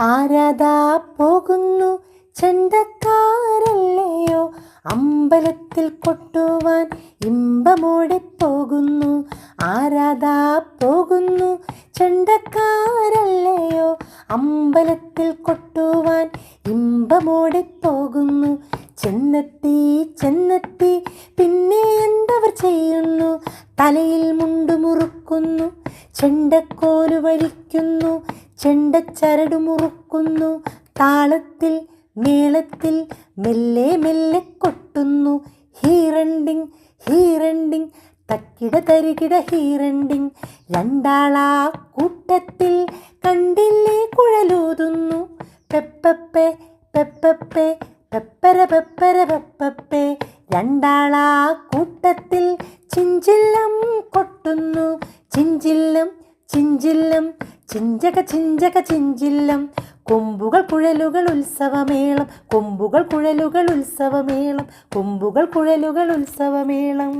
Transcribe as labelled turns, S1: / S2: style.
S1: ആരാധാ പോകുന്നു? ചെണ്ടക്കാരല്ലയോ? അമ്പലത്തിൽ കൊട്ടുവാൻ ഇമ്പമോടെ പോകുന്നു. ആരാധാ പോകുന്നു? ചെണ്ടക്കാരല്ലയോ? അമ്പലത്തിൽ കൊട്ടുവാൻ ഇമ്പമോടെ പോകുന്നു. ചെന്നെത്തി ചെന്നെത്തി പിന്നെ എന്തവർ ചെയ്യുന്നു? തലയിൽ മുണ്ടു മുറുക്കുന്നു. ചെണ്ടക്കോൽ വലിക്കുന്നു. ചെണ്ടച്ചരട് മുറുക്കുന്നു താളത്തിൽ മേളത്തിൽ മെല്ലെ മെല്ലെ കൊട്ടുന്നു. ഹീറണ്ടിങ് ഹീറണ്ടിങ് തക്കിട തരികിട ഹീറണ്ടിങ്. രണ്ടാളാ കൂട്ടത്തിൽ കണ്ടില്ലേ കുഴലൂതുന്നു. പെപ്പപ്പെ പെപ്പപ്പെ പെപ്പര പെപ്പര പെപ്പപ്പെ. രണ്ടാളാ കൂട്ടത്തിൽ ചിഞ്ചില്ലം കൊട്ടുന്നു. ചിഞ്ചില്ലം ചിഞ്ചില്ലം ചിഞ്ചക ചിഞ്ചക ചിഞ്ചില്ലം. കൊമ്പുകൾ കുഴലുകൾ ഉത്സവമേളം കൊമ്പുകൾ കുഴലുകൾ ഉത്സവമേളം കൊമ്പുകൾ കുഴലുകൾ ഉത്സവമേളം.